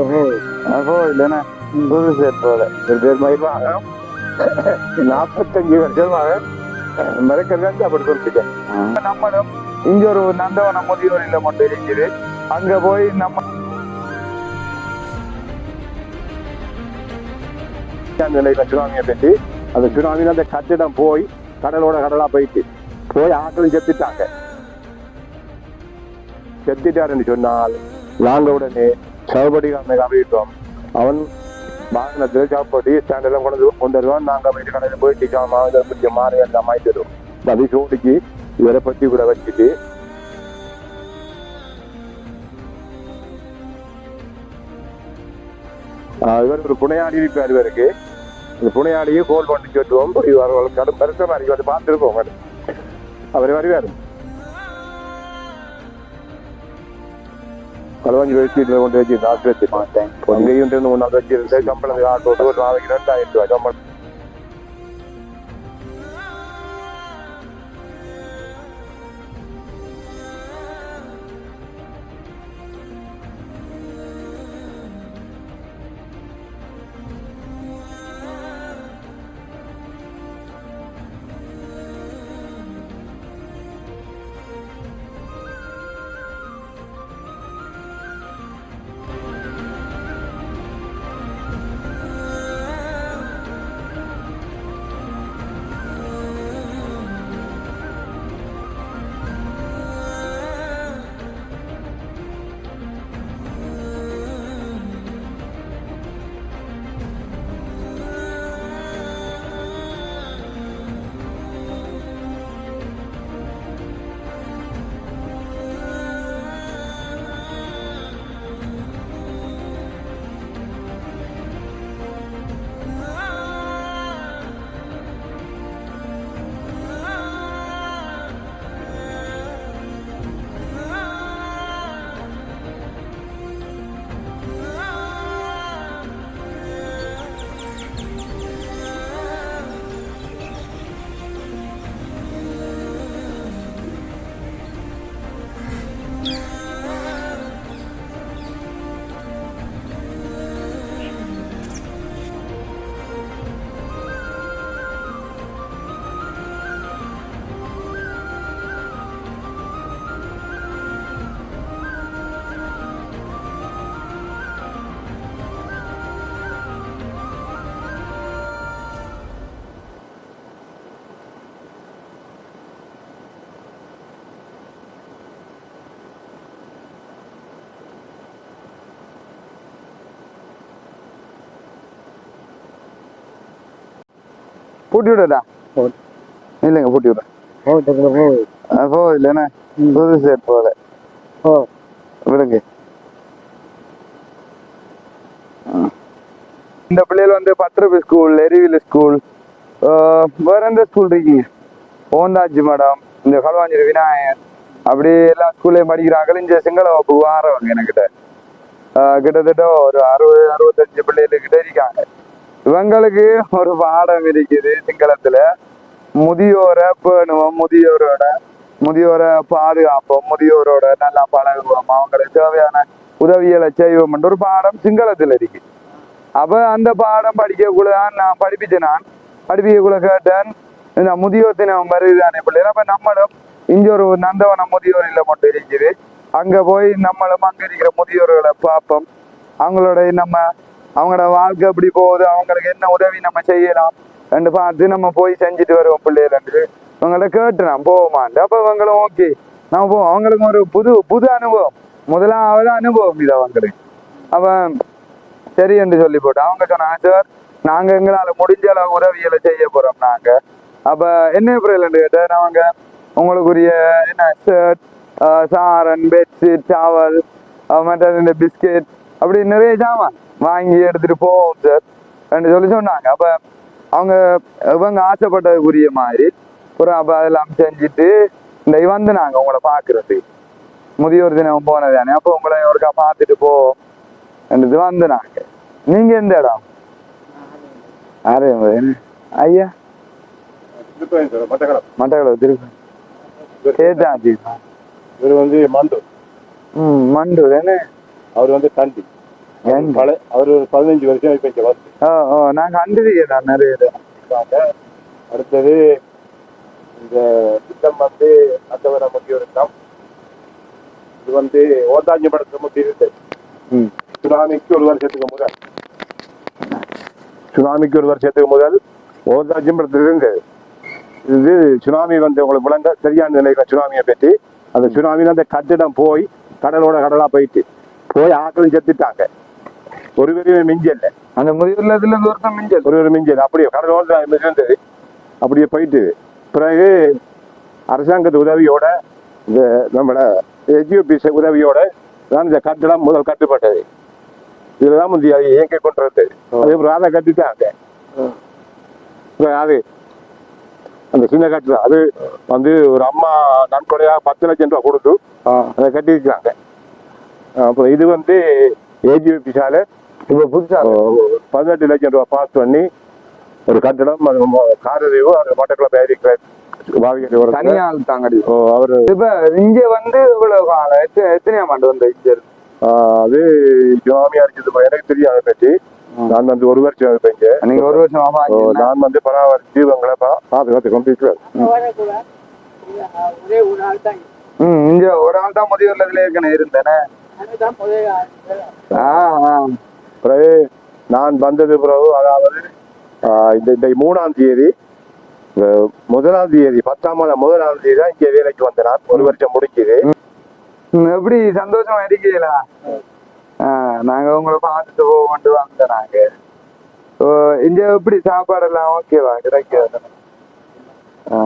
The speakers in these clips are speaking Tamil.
இல்லைன்னா புது சேர் போல நாற்பத்தஞ்சு வருஷமாக அப்படி சொல்லிட்டேன் நம்மளும் இங்க ஒரு நந்தவன முதியோர் இல்லம் ஒன்று இருக்குது அங்க போய் நம்ம நிலையில சுனாமியை பற்றி அந்த சுனாமியில அந்த கட்டிடம் போய் கடலோட கடலா போயிட்டு போய் ஆட்கள் செத்துட்டாங்க செத்துட்டாருன்னு சொன்னால் நாங்க உடனே சவுபடி அறிவித்தோம் அவன் வாகனத்தில் சாப்பாடு ஸ்டாண்ட் எல்லாம் கொண்டு வந்து கொண்டு வருவான் நாங்க வீட்டு கடையில் போய் டிக்காம கொஞ்சம் மாறி எல்லாம் வாங்கி தருவோம். அது சோடிக்கு இவரை பத்தி கூட வச்சுட்டு. ஆஹ் இவர் ஒரு புனையாடி இருப்பார் இவருக்கு. இந்த புனையாடியே கோல் பண்ணி சொல்லுவோம் இவர் கடும் பெருச மாதிரி வந்து பார்த்துருக்கோம் அவர் வருவார். களவாஞ்சி வச்சுட்டு கொண்டு வச்சு டாக்டர் வச்சு மாட்டேன் எங்கேயும் இருந்து ஒன்றாவது வச்சிருந்து சம்பளம் பூட்டி விடுடா இல்லைங்க பூட்டி விடுறேன். போ இல்லைன்னா புது சேர் போல விடுங்க. இந்த பிள்ளைகள் வந்து பத்திரபி ஸ்கூல் எரிவில் ஸ்கூல் வேற எந்த ஸ்கூல் இருக்கீங்க? ஓந்தாஜி மடம் இந்த களுவாஞ்சி விநாயகர் அப்படி எல்லா ஸ்கூல்லையும் படிக்கிறாங்க. இங்க சிங்கள வகுப்பு வாரவங்க என்கிட்ட கிட்டத்தட்ட ஒரு அறுபது அறுபத்தஞ்சு பிள்ளைகள் கிட்ட இருக்காங்க. இவங்களுக்கு ஒரு பாடம் இருக்குது சிங்களத்துல முதியோரை பேணுவோம் முதியோரோட முதியோரை பாதுகாப்போம் முதியோரோட நல்லா பழகுவோம் அவங்களுக்கு தேவையான உதவிகளை செய்வோம் ஒரு பாடம் சிங்களத்துல இருக்கு. அப்ப அந்த பாடம் படிக்கக்குள்ள நான் படிப்பிச்சேன் நான் படிப்பிக்கக்குள்ள கேட்டேன் இந்த முதியோர் தினம் வருதுதானே பிள்ளைகள். அப்ப நம்மளும் இங்க ஒரு நந்தவனம் முதியோர் இல்லை மட்டும் இருக்குது. அங்க போய் நம்மளும் அங்க இருக்கிற முதியோர்களை பார்ப்போம். அவங்களோட நம்ம அவங்களோட வாழ்க்கை எப்படி போகுது? அவங்களுக்கு என்ன உதவி நம்ம செய்யலாம்? ரெண்டு பார்த்து நம்ம போய் செஞ்சுட்டு வருவோம் பிள்ளைகள் இவங்கள்ட்ட கேட்டுறான். போவோமான்ட்டு அப்போ இவங்களும் ஓகே நம்ம போவோம் அவங்களுக்கு ஒரு புது புது அனுபவம். முதலாவது அனுபவம் இது அவங்களுக்கு. அவன் சரி என்று சொல்லி போட்டு அவங்க சொன்னாங்க சார் நாங்கள் எங்களால் முடிஞ்ச அளவு உதவிகளை செய்ய போகிறோம் நாங்கள் அப்போ என்ன பிறகு கேட்டேன் அவங்க உங்களுக்குரிய என்ன ஷர்ட் சாரன் பெட்ஷீட் சாவல் மற்ற இந்த பிஸ்கெட் அப்படி நிறைய சாமான். வாங்கி எடுத்துட்டு போவோம் சார் ரெண்டு சொல்லி சொன்னாங்க. அப்ப அவங்க இவங்க ஆசைப்பட்டதுக்குரிய மாதிரி ஒரு அப்ப அதெல்லாம் செஞ்சுட்டு இந்த வந்து நாங்க உங்களை பாக்குறது முதியோர் தினம் போனதானே அப்போ உங்களை ஒருக்கா பார்த்துட்டு போவோம் ரெண்டு வந்து நாங்க. நீங்க எந்த இடம்? அரே ஐயா? மட்டக்களவு திருப்பி கேட்டாச்சு. இவர் வந்து மண்டு ம் மண்டு என்ன? அவர் வந்து தண்டி. அவர் ஒரு பதினஞ்சு வருஷம் இப்ப இங்க வந்து ஓ ஓ நான் கண்டிருக்கேன் நிறைய அடுத்தது இந்த திட்டம் வந்து நந்தவர முதியோர் இல்லம் இது வந்து ஓதாஞ்சி படத்துல முத்தி இருந்தது ம். சுனாமிக்கு ஒரு வருஷத்துக்கு முதல். சுனாமிக்கு ஒரு வருஷத்துக்கு முதல் ஓதாஞ்சி படத்துல இருந்தது இது சுனாமி வந்து உங்களுக்கு விளங்க சரியான நிலையில சுனாமியை பற்றி. அந்த சுனாமியில அந்த கட்டிடம் போய் கடலோட கடலா போயிட்டு போய் ஆக்களும் செத்துட்டாங்க. ஒரு பெரிய மிஞ்சல்ல அந்த முதியோர்ல இதுல இருந்து ஒருத்தன் மிஞ்சல். ஒரு ஒரு மிஞ்சல். அப்படியே கடலோட இருந்தது. அப்படியே போயிட்டு பிறகு அரசாங்கத்து உதவியோட இந்த நம்மள எஜிஓபிஸ் உதவியோட தான் இந்த கட்டடம் முதல் கட்டுப்பட்டது. இதுலதான் முந்தைய அது இயற்கை கொண்டு வந்தது அதே அதை கட்டிட்டாங்க. அது அந்த சின்ன கட்டிடம் அது வந்து ஒரு அம்மா நன்கொடையா பத்து லட்சம் ரூபா கொடுத்து அதை கட்டியிருக்காங்க அப்புறம் இது வந்து ஏஜிஓபிஸால இப்ப புதுசா பதினெட்டு லட்சம் ரூபாய் பாஸ் பண்ணி ஒரு கட்டடம் அது காரதேவோ அது பாவிகர் ஒரு தனியாள் தாங்கடி ஓ, அவரு இப்ப இங்க வந்து இவ்வளவு காலம் எத்தனை எத்தனையாம் ஆண்டு வந்த இங்க அது சுவாமியா இருக்குது எனக்கு தெரியும் அதை பற்றி நான் வந்து ஒரு வருஷம் இருப்பேன் இங்க. நீங்க ஒரு வருஷம் நான் வந்து பராமரிச்சு இவங்களை பா- பாதுகாத்து தான் ம் இங்க ஒரு ஆள் தான் முதியோர்ல இதுல ஏற்கனவே இருந்தேனே. பிறகு நான் வந்தது பிறகு அதாவது இந்த இந்த மூணாம் தேதி முதலாம் தேதி பத்தாம் மாதம் முதலாம் தேதி தான் இங்கே வேலைக்கு வந்தேன் நான். ஒரு வருஷம் முடிக்குது. எப்படி சந்தோஷமா இருக்கீங்களா? நாங்கள் நாங்க உங்களை பார்த்துட்டு போவோம்ட்டு வந்தோம் நாங்க. ஓ, இங்க எப்படி சாப்பாடு எல்லாம் ஓகேவா? கிடைக்காது? ஆ.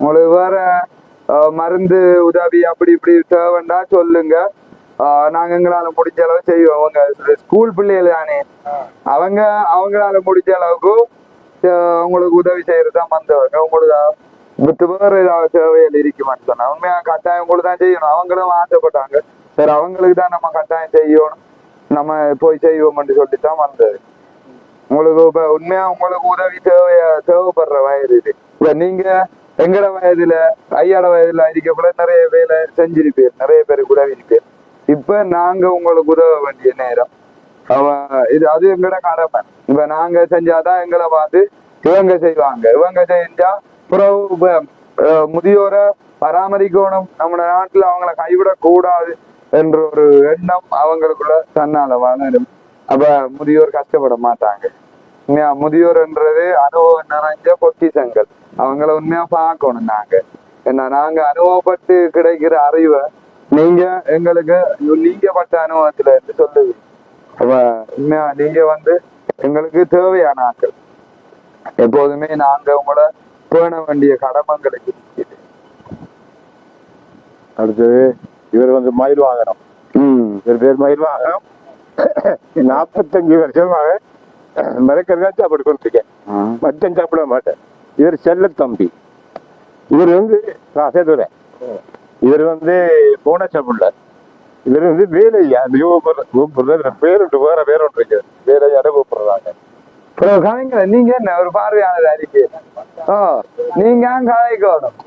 உங்களுக்கு வேற மருந்து உதவி அப்படி இப்படி தேவைண்டா சொல்லுங்க. நாங்க எங்களால முடிஞ்ச அளவு செய்வோம். அவங்க ஸ்கூல் பிள்ளைகள் தானே. அவங்க அவங்களால முடிஞ்ச அளவுக்கு உங்களுக்கு உதவி செய்யறது தான் வந்தவங்க. உங்களுக்கு மத்த வேற ஏதாவது தேவைகள் இருக்குமான்னு சொன்னா உண்மையா கட்டாயம் உங்களுக்கு தான் செய்யணும். அவங்களும் ஆசைப்பட்டாங்க. சரி அவங்களுக்கு தான் நம்ம கட்டாயம் செய்யணும். நம்ம போய் செய்வோம்னு சொல்லி தான் வந்தது. உங்களுக்கு இப்ப உண்மையா உங்களுக்கு உதவி தேவைய தேவைப்படுற வயது இது. இப்ப நீங்க எங்கட வயதுல ஐயாட வயதுல இருக்கப்பல நிறைய வேலை செஞ்சிருப்பீர் நிறைய பேருக்கு உதவி இருப்பீர் இப்ப நாங்க உங்களுக்கு உதவ வேண்டிய நேரம். அவ இது அது எங்கட கடமை. இப்ப நாங்க செஞ்சாதான் எங்களை பார்த்து இவங்க செய்வாங்க. இவங்க செஞ்சா பிறகு முதியோரை பராமரிக்கணும். நம்ம நாட்டுல அவங்கள கைவிடக்கூடாது என்ற ஒரு எண்ணம் அவங்களுக்குள்ள தன்னால வளரும். அப்ப முதியோர் கஷ்டப்பட மாட்டாங்க. உண்மையா முதியோர்ன்றது அனுபவம் நிறைஞ்ச பொக்கிசங்கள் அவங்கள உண்மையா பார்க்கணும் நாங்க. ஏன்னா நாங்க அனுபவப்பட்டு கிடைக்கிற அறிவை நீங்க எங்களுக்கு நீங்க பட்ட அனுபவத்துல இருந்து சொல்லுவீங்க அப்ப உண்மையா நீங்க வந்து எங்களுக்கு தேவையான ஆட்கள். எப்போதுமே நாங்க உங்களை பேண வேண்டிய கடமைங்களுக்கு அடுத்தது இவர் வந்து மயில் வாகனம். இவர் பேர் மயில் வாகனம். நாற்பத்தஞ்சு வருஷமாக மிரக்கிறதா சாப்பிட கொடுத்துருக்கேன் மட்டன் சாப்பிட மாட்டேன். இவர் செல்ல தம்பி. இவர் வந்து ராசேதுரை. இவர் வந்து போனச்சப்புள்ள இவர் வந்து வேலையா? அந்த கூப்பிடுற கூப்பிடுறது பேருண்டு வேற பேருண்டு இருக்கு. வேலையாட கூப்பிடுறாங்க. அப்புறம் கலைஞர நீங்க என்ன? ஒரு பார்வையாளர் அறிக்கை. ஓ நீங்க கலைக்கணும்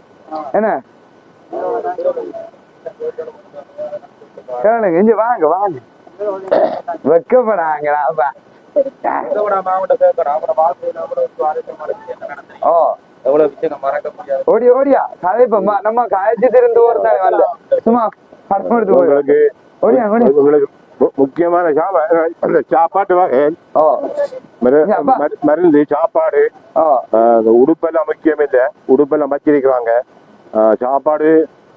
என்ன? கேளுங்க இங்க வாங்க வாங்க. வெக்கப்படாங்க ஓ. எவ்வளவு விஷயம் மறக்க முடியாது. ஓடியா ஓடியா. கதைப்பம்மா நம்ம கதைச்சு திருந்து ஒருத்தன் வந்த சும்மா படம் எடுத்து உங்களுக்கு ஓடியா ஓடியா. உங்களுக்கு முக்கியமான அந்த சாப்பாட்டு வகை மருந்து சாப்பாடு உடுப்பெல்லாம் முக்கியம் இல்லை. உடுப்பெல்லாம் வச்சிருக்கிறாங்க ஆஹ் சாப்பாடு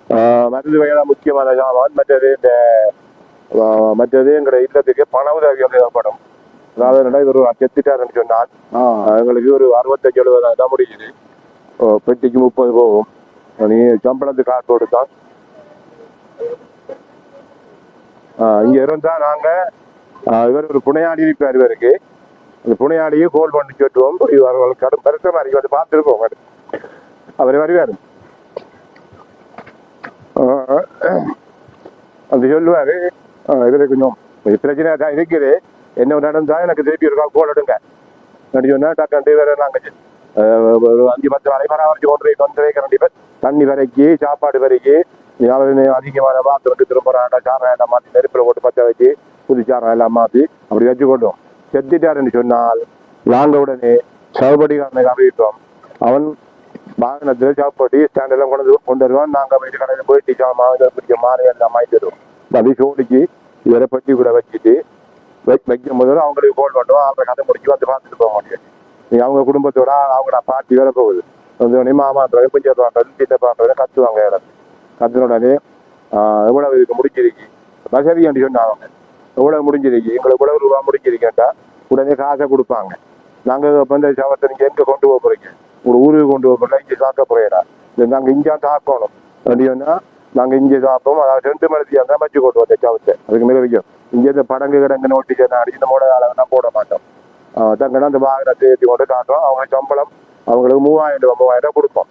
ஆஹ் மருந்து வகையெல்லாம் முக்கியமான சாமான். மற்றது இந்த மற்றது எங்களுடைய இல்லத்துக்கு பண உதவி வந்து தேவைப்படும் அதாவது இவர் ஒரு செத்துட்டாருன்னு சொன்னால் எங்களுக்கு ஒரு அறுபத்தஞ்சு எழுபதாயிரம் தான் முடியுது ஓ, பெட்டிக்கு முப்பது போகும். நீ சம்பளத்து காசு கொடுத்தா? ஆஹ் இங்க இருந்தா நாங்க ஆஹ் இவர் ஒரு புனையாடி இருப்பார் இவருக்கு. அந்த புனையாடியை கோல் பண்ணி சொல்லுவோம் போய் கடும் பெருத்த மாதிரி. வந்து பார்த்துருக்கோம் அவர் வருவார். அந்த சொல்லுவாரு. ஆஹ் கொஞ்சம் இது பிரச்சனை தான் இருக்குது. என்ன நடந்தா எனக்கு திருப்பி இருக்கா கோல் எடுங்க. நடிச்சோன்னா சொன்னா டக்கண்டு வேற நாங்க ஒரு அஞ்சு பத்து வரை பராமரிச்சு கொண்டு போய் கொண்டு கண்டிப்பாக தண்ணி வரைக்கி சாப்பாடு வரைக்கி யாரும் அதிகமான பாத்திரம் திரும்புறாண்டா சாரம் எல்லாம் மாற்றி நெருப்பில் போட்டு பற்ற வச்சு புது சாரம் எல்லாம் மாற்றி அப்படி வச்சு கொண்டோம் செத்துட்டாருன்னு சொன்னால் நாங்கள் உடனே சவுபடிக்காரனுக்கு கம்பிட்டோம் அவன் வாகனத்தில் சாப்பாட்டி ஸ்டாண்ட் எல்லாம் கொண்டு கொண்டு வருவான். நாங்கள் வீட்டு கடையில் போயிட்டு சாமான் இதை பிடிக்க மாறி எல்லாம் வாங்கி தருவோம் அப்படி சோடிக்கு இவரை பெட்டி கூட வச்சுட்டு வைக்கும் போது அவங்களுக்கு கோல் பண்ணுவோம். அவரை கதை முடிச்சு வந்து பார்த்துட்டு போக முடியாது. அவங்க குடும்பத்தோட அவங்க பாட்டி வேற போகுது. வந்து உடனே மாமான்றது பஞ்சாயத்து சித்தப்பான்றது கத்துவாங்க இடம். கத்துன உடனே எவ்வளவு இதுக்கு முடிஞ்சிருக்கு? வசதி என்று சொன்னாங்க. எவ்வளவு முடிஞ்சிருக்கு? எங்களுக்கு இவ்வளவு ரூபா முடிஞ்சிருக்கேன்டா உடனே காசை கொடுப்பாங்க. நாங்கள் இப்ப இந்த சவத்தை நீங்கள் எங்கே கொண்டு போக போகிறீங்க ஒரு ஊருக்கு கொண்டு போக போறீங்க இங்கே சாக்க போறீங்களா? இது நாங்கள் இங்கே தாக்கணும் அப்படின்னா நாங்கள் இங்கே சாப்போம் அதாவது ரெண்டு மணிக்கு தான் வச்சு கொண்டு வந்த சவத்தை அதுக்கு மேலே வைக்கும் இங்கே இந்த படங்கு கிடங்கு நோட்டீஸ் அடிச்சு இந்த மூட அளவுலாம் போட மாட்டோம். தங்கன்னா அந்த வாகனத்தை ஏற்றி கொண்டு காட்டுறோம். அவங்க சம்பளம் அவங்களுக்கு மூவாயிரம் ரூபாய் மூவாயிரம் ரூபாய் கொடுப்போம்.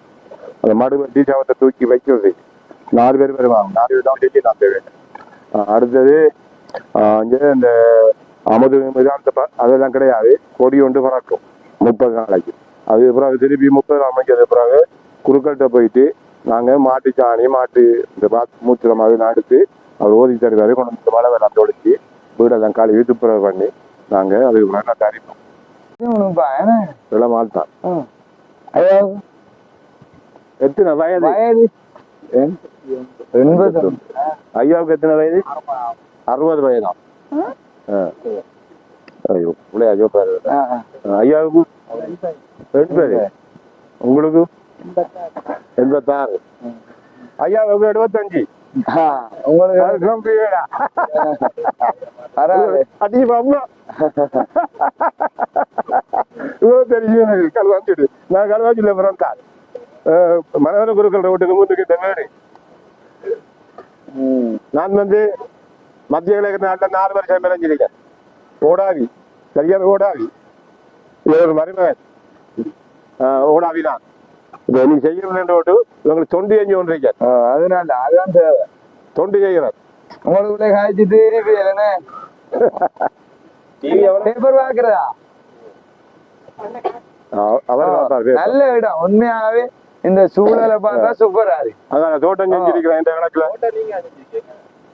அந்த மடு சவத்தை தூக்கி வைக்கிறது. நாலு பேர் வருவாங்க. நாலு பேர் தான் டெல்லி நான் தேவை அடுத்தது இங்கே இந்த அமது மிதாந்த ப- அதெல்லாம் கிடையாது. கொடி ஒன்று பறக்கும். முப்பது நாளைக்கு. அது பிறகு திருப்பி முப்பது அமைஞ்சது பிறகு குறுக்கள்கிட்ட போயிட்டு நாங்கள் மாட்டு சாணி மாட்டு இந்த பாத் மூச்சிரம் அது எடுத்து அவர் ஓதி தருவார் கொண்டு வந்து மழை வெள்ளம் தொடச்சி வீடெல்லாம் கழுவி துப்புரவு பண்ணி நாங்கள் அதுக்கு நல்லா தரிப்போம்? இதெல்லாம் மாட்டான் எத்தனை வயது? வயது? எண்பது. ஐயாவுக்கு எத்தனை வயது? அறுபது வயதாம் ஆ. ஐயோ பிள்ளையா ஐயோ பாரு. ஐயாவுக்கு? ரெண்டு பேரு. உங்களுக்கு எண்பத்தாறு. ஐயாவுக்கு எழுபத்தஞ்சு. உங்களுக்கு அது கம்பீரா. பரவாயில்ல. அடி அம்மா இவ்வளவு தெரியும் எனக்கு. கல்வாஞ்சிடு நான் கல்வாஞ்சில பிறந்த மனவர குருக்கள் ரோட்டுக்கு முன்னுக்கு ம். நான் வந்து மத்திய கிழக்கு நாட்டில் நாலு வருஷம் பிறஞ்சிருக்கேன் ஓடாவி. சரியான ஓடாவி. இது ஒரு மருமகன். ஓடாவி தான் இதை நீ செய்யணும் ஓட்டு உங்களுக்கு தொண்டு செஞ்சு கொண்டிருக்கேன் ஆ, அதனால அதான் தேவை. தொண்டு செய்கிறேன் உங்களுக்குள்ள காய்ச்சிட்டு இருப்பீங்களே டிவி எவ்வளவு பேப்பர் பாக்குறதா ஆஹ் அவர் பார்ப்பார் பேர். நல்ல இடம். உண்மையாவே இந்த சூழலை பார்த்தா சூப்பரா இருக்கு. அதான் தோட்டம் செஞ்சிருக்கிறேன் இந்த கணக்குல.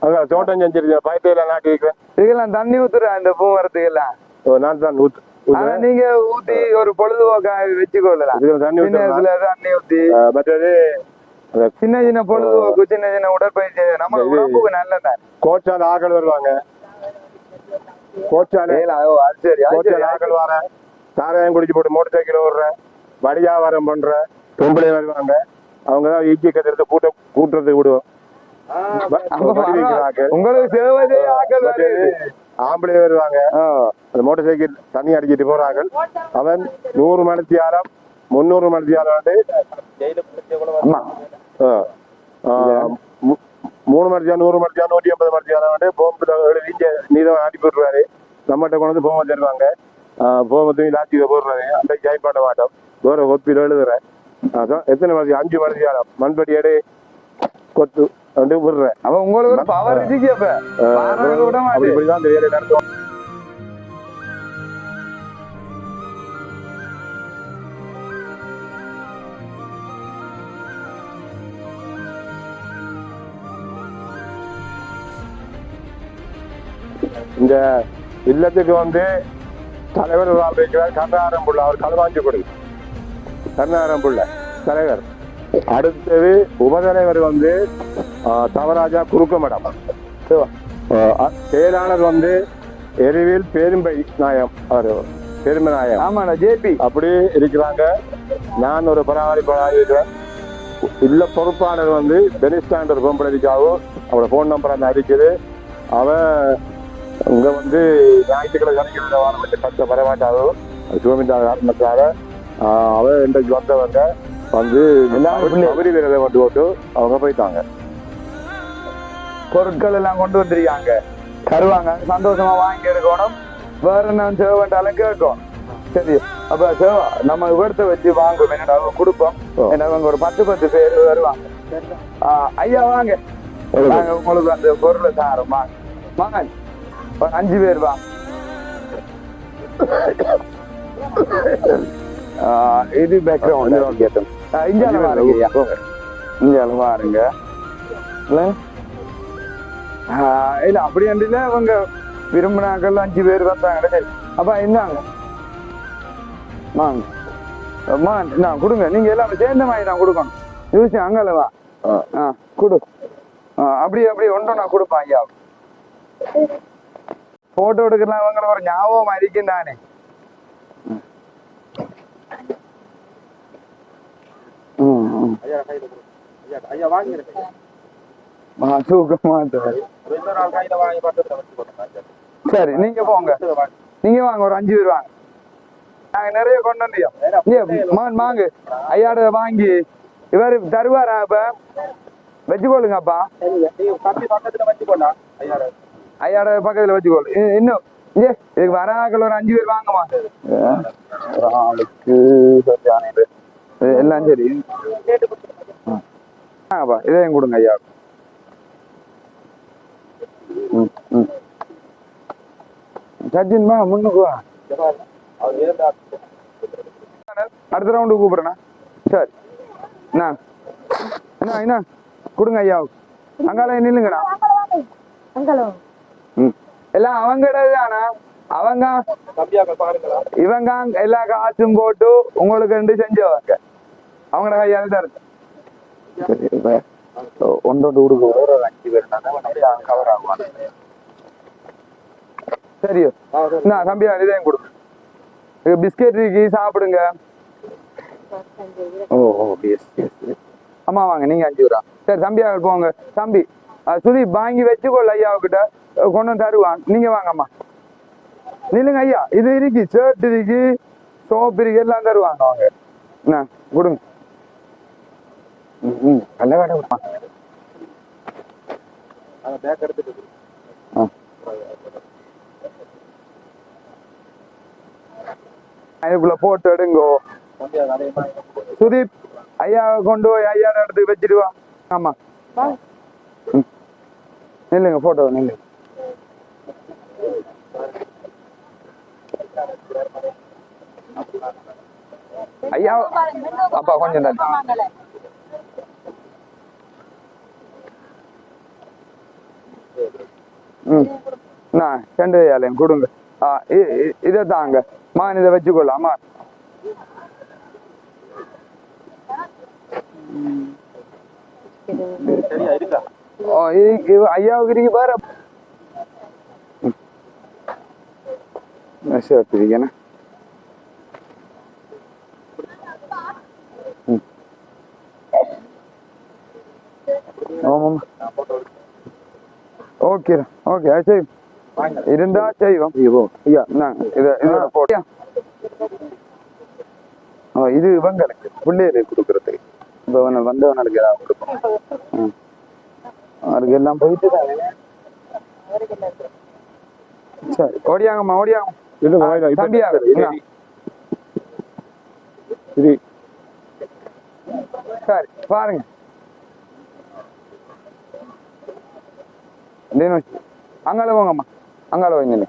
அதான் தோட்டம் செஞ்சிருக்கேன் பயத்தையில நாட்டி இருக்கிறேன் இதுக்கெல்லாம் தண்ணி ஊத்துறா இந்த பூமரத்துக்கு எல்லாம் ஓ, நான் தான் ஊத்து ஆனா. நீங்க ஊத்தி ஒரு பொழுதுபோக்கா வச்சுக்கொள்ளலாம் தண்ணி ஊத்தி மற்றது சின்ன சின்ன பொழுதுபோக்கு சின்ன சின்ன உடற்பயிற்சி நம்ம உடம்புக்கு நல்லதான் கோச்சால ஆக்கள் வருவாங்க. கோச்சால சரி. கோச்சால ஆக்கள் வரேன். சாராயம் குடிச்சு போட்டு மோட்டர் சைக்கிள் ஓடுறேன். வடியாவாரம் பண்றேன். பொம்பளை வருவாங்க. அவங்க தான் ஈக்கி கட்டிடத்தை கூட்ட கூட்டுறதுக்கு விடுவோம். உங்களுக்கு சேவதே ஆக்கள் ஆம்பளை வருவாங்க. அந்த மோட்டர் சைக்கிள் தண்ணி அடிச்சிட்டு போறாங்க. அவன் நூறு மணித்தியாலம் முந்நூறு மணித்தியாலம் வந்து ஜெயில பிடிச்ச எவ்வளவு ஆமா ஆ, ஆ, மு- மூணு மணித்தியா நூறு மணித்தியா நூற்றி ஐம்பது மணித்தியாலம் வந்து போம்பு எழுதி நீதான் அனுப்பி விட்டுருவாரு நம்மகிட்ட கொண்டு வந்து போம தருவாங்க. போமத்தையும் லாச்சியில் போடுறாரு. அந்த ஜாயின் பண்ண மாட்டோம். வேற ஒப்பில் எழுதுறேன். எத்தனை மணி அஞ்சு மணித்தியாலம் மண்படி எடு. கொத்து. வந்து விடுறேன். அப்ப உங்களுக்கு ஒரு பவர் இருக்கு அப்ப. அப்படி இப்படிதான் நடத்துவோம் இந்த இல்லத்துக்கு வந்து தலைவர் ஒரு ஆள் இருக்கிறார் கருணாரம் புள்ள அவர் களுவாஞ்சி கொடு. கருணாரம் புள்ள தலைவர். அடுத்தது உபதலைவர் வந்து தவராஜா குறுக்கமடம் ஆ, செயலாளர் வந்து எரிவில் பேரும்பை நாயம் அவர் பெருமை நாயம். ஆமாண்ணா ஜேபி. அப்படி இருக்கிறாங்க. நான் ஒரு பராமரிப்பாளர் இருக்கிறேன் இல்ல பொறுப்பாளர் வந்து பெனிஸ்டாண்டர் பொம்பளரிக்காவோ அவரோட ஃபோன் நம்பர் அந்த இருக்குது அவன் இங்க வந்து ஞாயிற்றுக்கிழமை சனிக்கிழமை வாரம் வச்சு கத்த வரமாட்டாதோ சிவமிந்தா காரணத்தால அவன் இன்றைக்கு வந்தவங்க வந்து அவரி வீரரை வந்து போட்டு அவங்க போயிட்டாங்க. பொருட்கள் எல்லாம் கொண்டு வந்திருக்காங்க. தருவாங்க. சந்தோஷமா வாங்கி எடுக்கணும். வேற என்ன சேவை வேண்டாலும் கேட்கும். சரி. அப்ப சேவா நம்ம இவர்த்த வச்சு வாங்குவோம். என்னடா அவங்க கொடுப்போம். என்ன அவங்க ஒரு பத்து பத்து பேர் வருவாங்க. ஐயா வாங்க. நாங்க உங்களுக்கு அந்த பொருளை தாரோம் வாங்க. வாங்க. ஒரு அஞ்சு பேர் ஆ, இது பேக்ரவுண்ட் கேட்டோம் பாருங்க ஐயா இஞ்சால பாருங்க இல்ல இல்ல அப்படி இல்ல அவங்க விரும்பினாக்கள் அஞ்சு பேர் வந்தாங்க சரி அப்ப இந்தாங்க. வாங்க. அம்மா நான் கொடுங்க. நீங்க எல்லாம் சேர்ந்த மாதிரி நான் கொடுக்கணும். யூசி அங்கல வா. ஆ. கொடு. அப்படி அப்படி ஒன்றும் நான் கொடுப்பேன் ஐயா. போட்டோ எடுக்கலாம் அவங்கள ஒரு ஞாபகம் இருக்கும் தானே. ஐயா வாங்கிருக்கேன் ஆ, வச்சு கொடுங்க சரி நீங்க போங்க. நீங்க வாங்க ஒரு அஞ்சு பேர் வாங்க. நாங்க நிறைய கொண்டு வந்தியோம் வாங்க ஐயாட வாங்கி இவர் தருவாரா இப்ப வச்சுக்கோண்டா ஐயா ஐயாட பக்கத்துல வச்சுக்கோள் இ- இன்னும். இங்கே இதுக்கு வராக்கள் ஒரு அஞ்சு பேர் வாங்கம்மா. ஆளுக்கு எல்லாம் சரி. ஆ. வாங்கப்பா இதையும் கொடுங்க ஐயா. ம் ம் முன்னுக்கு வா. அடுத்த ரவுண்டு கூப்பிடுறேண்ணா சரி. என்ன என்ன என்ன கொடுங்க ஐயா. அங்கால நில்லுங்கண்ணா. எல்லாம் அவங்க தானா அவங்க இவங்க எல்லா காசும் போட்டு உங்களுக்கு ரெண்டு செஞ்சவங்க அவங்களோட கையால தான் இருக்கு. கொடுக்க ஒரு ஒரு அஞ்சு பேர் கவர் ஆகுவாங்க சரியோ என்ன தம்பியா இதையும் கொடுங்க பிஸ்கெட் இருக்கு சாப்பிடுங்க. ஓ ஓ எஸ் எஸ் அம்மா வாங்க நீங்க அஞ்சு ரூபா சரி தம்பியா போங்க. தம்பி சுதீப் வாங்கி வச்சுக்கோள் ஐயாவுக்கிட்ட. கொண்டு வந்து தருவான். நீங்க வாங்க அம்மா. நில்லுங்க ஐயா. இது இருக்கு ஷர்ட் இருக்கு சோப் இருக்கு எல்லாம் தருவாங்க. அவங்க என்ன கொடுங்க. ம், நல்ல கடை கொடுப்பான் அந்த பேக் எடுத்துட்டு ஆ. அதுக்குள்ள போட்டு எடுங்கோ அதே சுதீப் ஐயா கொண்டு போய் ஐயா இடத்துக்கு வச்சுட்டு வா ஆமா. நில்லுங்க போட்டோ நில்லுங்க ஐயா அப்பா கொஞ்சம் தள்ளி ம். நான் ரெண்டு ஐயாலையும் கொடுங்க. ஆ இதை தாங்க. மான் இதை வச்சுக்கொள்ளாமா? ஐயாவுக்கு இருக்கு பாரு சரி இருக்கேண்ணா ம் ஆமாம் ஓகே ஓகே அது சரி. இருந்தா செய்வோம். ஐயா. நான் இதை இதோட போட்டியா இது இவங்களுக்கு பிள்ளைகளுக்கு கொடுக்குறதுக்கு இப்போ வந்தவனுக்கு ஏதாவது கொடுக்கணும் அவருக்கு எல்லாம் போயிட்டு சரி ஓடியாங்கம்மா ஓடியாங்க தம்பியா சரி பாருங்க. నేను அங்கால పోంగమ్మా అంగాల పోయిందండి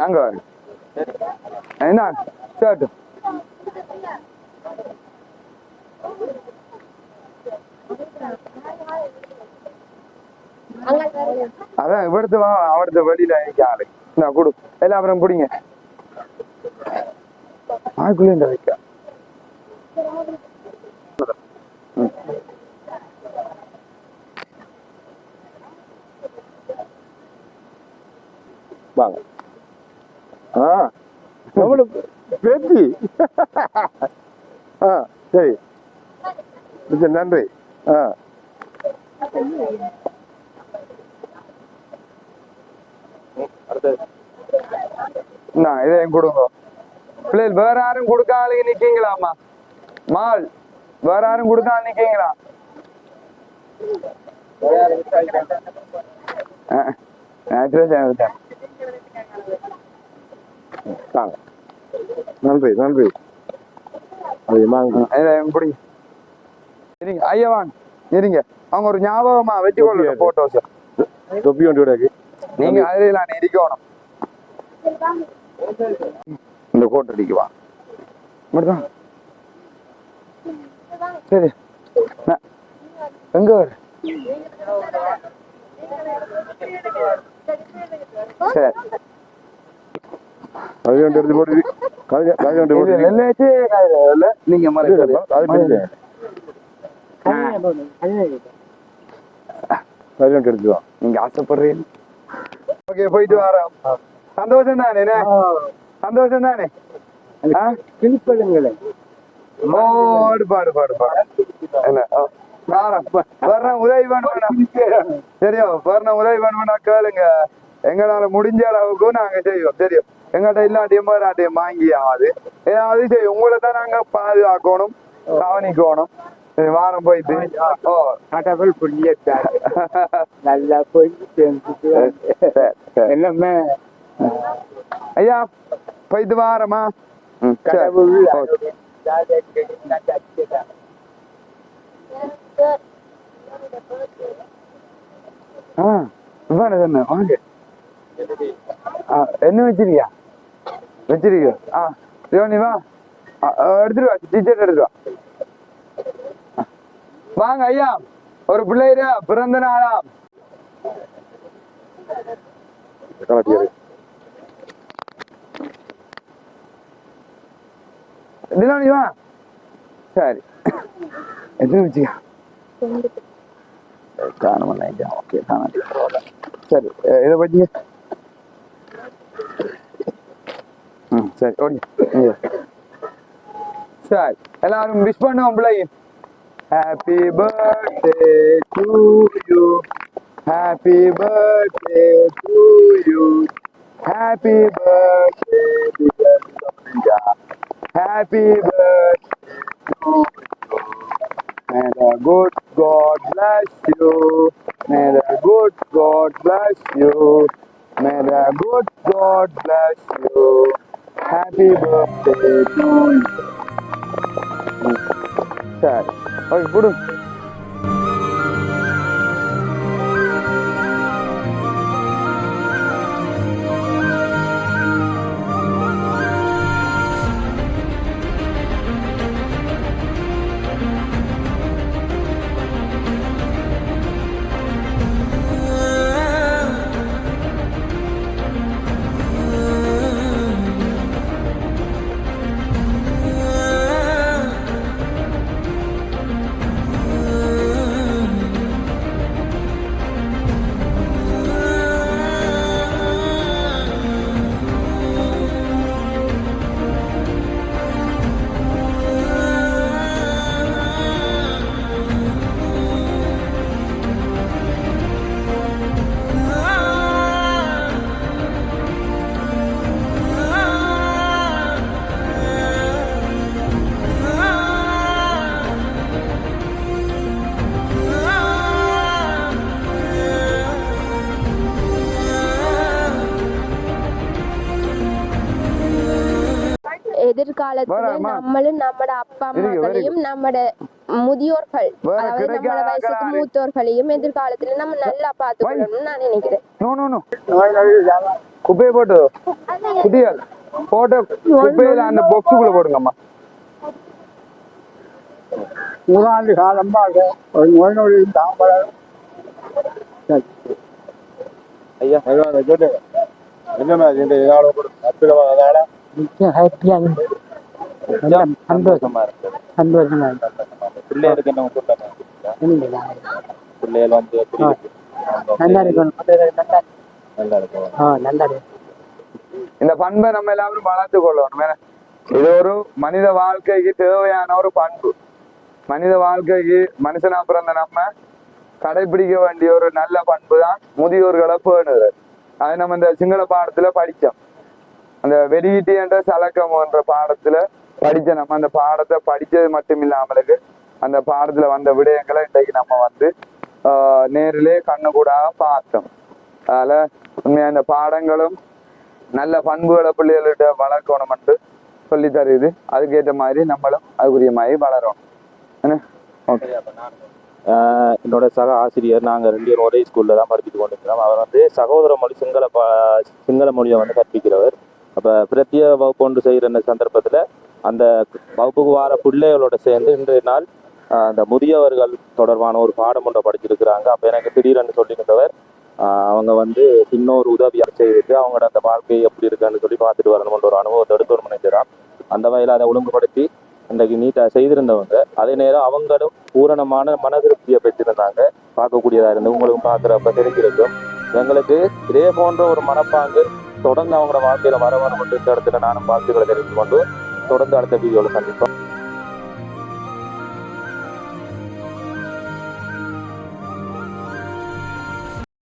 అంగా என்ன షర్ట్ அதான் இவடுத்து வா அவடுத்த வழியில ஆளு நான் கொடு எல்லா அப்புறம் பிடிங்க ஆக்குள்ள வைக்கா ஆ சரி மிக்க நன்றி ஆ அடுத்தது நான் இதையும் கொடுங்க பிள்ளைகள் வேற யாரும் கொடுக்காத நிக்கீங்களாம்மா மால் வேற யாரும் கொடுக்காத நிக்கீங்களா ஆ, ஆ சேர்ந்துட்டேன். நன்றி நன்றி. அது வாங்க பிடிங்க இருங்க ஐயா வாங்க. இருங்க. அவங்க ஒரு ஞாபகமா வச்சுக்கொள்ளுங்க போட்டோஸ் தொப்பி வண்டி விடாது நீங்க அதுல நான் இருக்கணும். இந்த கோட் அடிக்குவா மட்டும்தான் சரி. நான் எங்க வர சரி. ஒன்று எடுத்து போட்டு போட்டு நீங்க ஆசைப்படுறீங்க. ஓகே போயிட்டு வரோம். சந்தோஷம் தானே? சந்தோஷம் தானே? ஆ? கிளிப்பழுங்களே ஓ பாடு பாடு பாடு. என்ன? வர்றேன் உதவி பண்ணுவேன் சரியா வர்றேன் உதவி பண்ணுவேன் கேளுங்க. எங்களால முடிஞ்ச அளவுக்கு நாங்க செய்வோம். தெரியும். எங்கள்கிட்ட இல்லாட்டியும் போராட்டியும் வாங்கி ஆகாது ஏதாவது செய்யும் உங்களை தான் நாங்க பாதுகாக்கணும் கவனிக்கணும் சரி, வாரம் போயிட்டு ஓ கடவுள் புண்ணியத்தார் நல்லா போய் சேர்ந்துட்டு சரி, சரி. எல்லாமே ஐயா போயிட்டு வாரமா சரி. கடவுள். ஆ வாங்க என்ன வச்சிருக்கியா வச்சிருக்கியோ ஆ சிவனி வா. எடுத்துட்டு வா டீச்சர் எடுத்து வா. வாங்க ஐயா. ஒரு பிள்ளையா பிறந்த கலாட்டியாரு தினானி வா. சரி. எத்தனை வச்சியா? காணும் ஓகே காணும். சரி இதை பற்றி ம் சரி ஓடி இங்க. சரி எல்லாரும் விஷ் பண்ணுவோம் பிள்ளைங்க happy birthday to you happy birthday to you happy birthday happy birthday to you May the good God bless you. May the good God bless you. May the good God bless you. Happy birthday to you. சரி ஓகே கொடு வரேம்மா. நம்மளும் நம்மட அப்பா அம்மாக்களையும் நம்மட முதியோர்கள் வேற அதாவது நம்மள கிடைக்காத வயசுக்கு ஆட்களா? மூத்தோர்களையும் எதிர்காலத்துல நம்ம நல்லா பாத்துக்கணும்னு நான் நினைக்கிறேன். No no no. குப்பையை போட்டு குட்டியால் போட்டு குப்பையில அந்த பாக்ஸுக்குள்ள போடுங்கம்மா. நூறாண்டு காலமாக ஒரு நோய் நொடி தாம்பரம் ஐயா. சொல்லு என்ன மாதிரி இந்த இதோட கூட அற்புதமாக அதனால. மிக ஹாப்பியாக சந்தோஷமா இருக்கு. சந்தோஷமா இருக்கு. பிள்ளைகளுக்கு என்ன சொல்லுங்க பிள்ளைகள் வந்து எப்படி இருக்கு? நல்லா இருக்கணும். நல்லா இருக்கும் ஆ நல்லா இருக்கு. இந்த பண்பை நம்ம எல்லாரும் வளர்த்து கொள்ளணும். இது ஒரு மனித வாழ்க்கைக்கு தேவையான ஒரு பண்பு. மனித வாழ்க்கைக்கு மனுஷனா பிறந்த நம்ம கடைபிடிக்க வேண்டிய ஒரு நல்ல பண்பு தான் முதியோர்களை பேணுதல். அது நம்ம இந்த சிங்கள பாடத்துல படிச்சோம். அந்த வெளியீட்டு என்ற சலக்கம் என்ற பாடத்துல படிச்ச நம்ம அந்த பாடத்தை படிச்சது மட்டும் இல்லாமலுக்கு அந்த பாடத்துல வந்த விடயங்களை இன்றைக்கு நம்ம வந்து ஆஹ் நேரிலே கண்ணு கூட பார்த்தோம். அதில் உண்மையாக இந்த பாடங்களும் நல்ல பண்புகளை பிள்ளைகள்கிட்ட வளர்க்கணும் என்று சொல்லி தருது. அதுக்கேற்ற மாதிரி நம்மளும் அதுக்குரிய மாதிரி வளரணும் ஓகே. ஆஹ் என்னோட சக ஆசிரியர் நாங்கள் ரெண்டு பேரும் ஒரே ஸ்கூலில் தான் படிச்சுட்டு கொண்டிருக்கிறோம். அவர் வந்து சகோதர மொழி சிங்கள பா சிங்கள மொழியை வந்து கற்பிக்கிறவர். அப்போ பிரத்ய வகுப்பு ஒன்று செய்கிற இந்த சந்தர்ப்பத்தில் அந்த வகுப்புக்கு வார பிள்ளைகளோட சேர்ந்து இன்றைய நாள் அந்த முதியவர்கள் தொடர்பான ஒரு பாடம் ஒன்றை படிச்சிருக்கிறாங்க. அப்போ எனக்கு திடீரென்று சொல்லியிருந்தவர் அவங்க வந்து இன்னொரு உதவி செய்துட்டு அவங்களோட அந்த வாழ்க்கை எப்படி இருக்குன்னு சொல்லி பார்த்துட்டு வரணும்ன்ற ஒரு அனுபவத்தை எடுத்து ஒரு நினைக்கிறான் அந்த வகையில் அதை ஒழுங்குபடுத்தி இன்றைக்கு நீட்டாக செய்திருந்தவங்க. அதே நேரம் அவங்களும் பூரணமான மன திருப்தியை பெற்றிருந்தாங்க. பார்க்கக்கூடியதாக இருந்து உங்களுக்கும் பார்க்குறப்ப தெரிஞ்சிருக்கும். எங்களுக்கு இதே போன்ற ஒரு மனப்பாங்கு தொடர்ந்து அவங்களோட வாழ்க்கையில் வர வர மட்டும் இந்த இடத்துல நானும் வாழ்த்துக்களை தெரிந்து கொண்டு தொடர்ந்து அடுத்த வீடியோவில் சந்திப்போம்.